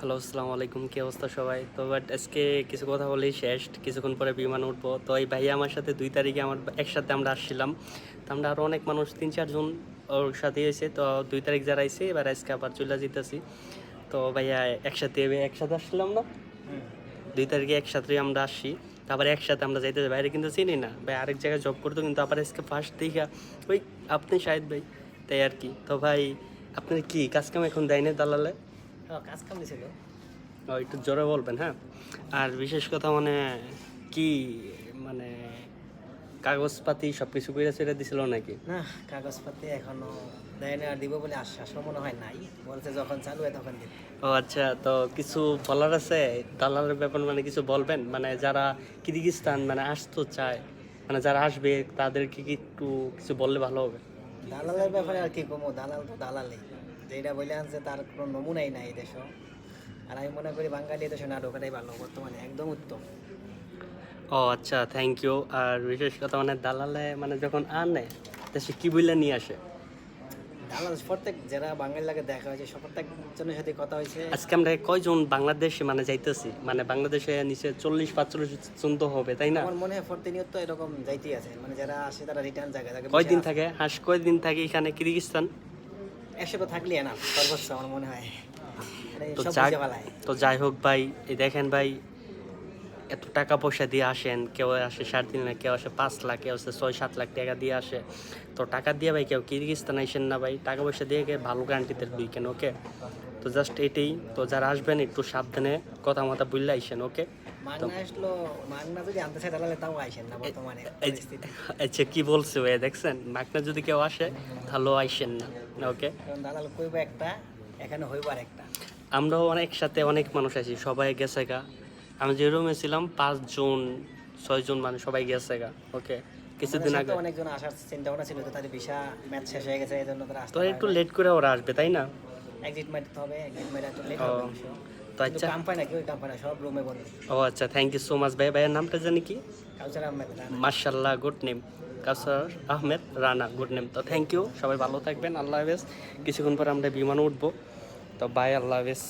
Hello, আসসালামু আলাইকুম। কি অবস্থা সবাই? তো বাট আজকে কিছু কথা বলি শেষ। কিছুক্ষণ পরে বিমান উঠবো। তো এই ভাইয়া আমার সাথে দুই তারিখে আমার একসাথে আমরা আসছিলাম। তো আমরা আরও অনেক মানুষ, তিন চারজন ওর সাথে হয়েছে। তো দুই তারিখ যারা আইছে, এবার আজকে আবার চলে যেতেছি তো ভাইয়া একসাথে একসাথে আসছিলাম না? দুই তারিখে একসাথে আমরা আসছি। তারপরে একসাথে আমরা যাইতে বাইরে কিন্তু চিনি না। ভাই আরেক জায়গায় জব করতো কিন্তু আবার আজকে ফার্স্ট দিকে ওই আপনি শাহেদ ভাই, তাই আর কি। তো ভাই, আপনার কি কাজ কাম এখন দেয় না দালালে? কাজ কাম দিছিল একটু জোরে বলবেন হ্যাঁ? আর বিশেষ কথা মানে কি মানে কাগজপাতি সব কিছু করে ছেড়ে দিছিল নাকি? না কাগজপাতি এখনও দেয় না আর দিব বলে আশ্বাসও মনে হয় নাই। বলছে যখন চালু হয় তখন দিব। ও আচ্ছা তো কিছু বলার আছে? দালালের ব্যাপার মানে কিছু বলবেন? মানে যারা কিরগিস্তান মানে আসতে চায় মানে যারা আসবে তাদেরকে কি একটু কিছু বললে ভালো হবে? দালালের ব্যাপারে আর কি কমো? দালাল তো দালালই। যেটা বলে আনছে তার কোনো নমুনাই নাই দেশ। আর আমি মনে করি বাঙালি দেশে না ঢোকাটাই ভালো বর্তমানে একদম উত্তম। ও আচ্ছা থ্যাংক ইউ আর বিশেষ কথা মানে দালালে মানে যখন আনে সে কি বললে নিয়ে আসে? দালাল প্রত্যেক যারা বাঙালি লাগে দেখা হয়েছে প্রত্যেক জনের সাথে কথা হয়েছে। আজকে আমরা কয়জন বাংলাদেশে মানে যাইতেছি? মানে বাংলাদেশে নিচে চল্লিশ পাঁচচল্লিশ জন তো হবে তাই না? আমার মনে হয় প্রতিনিয়ত এরকম যাইতেই আছে। মানে যারা আসে তারা রিটার্ন জায়গা থাকে। কয়দিন থাকে? হাঁস কয়দিন থাকে এখানে? কিরগিস্তান? একশো তো থাকলে না সর্বোচ্চ আমার মনে হয়। মানে তো যাই হোক ভাই এই দেখেন ভাই এত টাকা পয়সা দিয়ে আসেন কেউ আসে সাড়ে তিন লাখ কেউ আসে পাঁচ লাখ কেউ আসে ছয় সাত লাখ টাকা দিয়ে আসে। তো টাকা দিয়ে ভাই কেউ কিরগিস্তান আসেন না ভাই টাকা পয়সা দিয়ে কে ভালো গ্যারান্টিতে দুইকেন ওকে তো জাস্ট এটাই তো যারা আসবেন একটু সাবধানে কথা মতো বুঝলে আইসেন ওকে মাগনা মাগনা আচ্ছা কি বলছে ভাই দেখছেন? মাকনা যদি কেউ আসে তাহলেও আইসেন না ওকে দালাল কইব একটা এখানে হইব আর একটা। আমরাও অনেক সাথে অনেক মানুষ আছি সবাই গেছে গা। আমি যে রুমে ছিলাম পাঁচজন ছয়জন মানে সবাই গেছে গা। ওকে কিছুদিন আগে। অনেকজন আসার চিন্তা ভাবনা ছিল তো তাদের ভিসা ম্যাচ শেষ হয়ে গেছে এই জন্য তারা আসতে তো একটু লেট করে ওরা আসবে তাই না? এক্সিট মারতে হবে এক্সিট মারে একটু লেট হবে তো আচ্ছা। কাম পায় না কেউ কাম পায় না সব রুমে বন্ধ। ও আচ্ছা থ্যাংক ইউ সো মাচ ভাই ভাইয়ের নামটা জানি কি? কালচার আহমেদ রানা। মার্শাল্লাহ good name Kausar Ahmed Rana good name তো থ্যাংক ইউ সবাই ভালো থাকবেন আল্লাহ হাফেজ। কিছুক্ষণ পর আমরা বিমানে উঠবো। তো বাই আল্লাহ হাফেজ।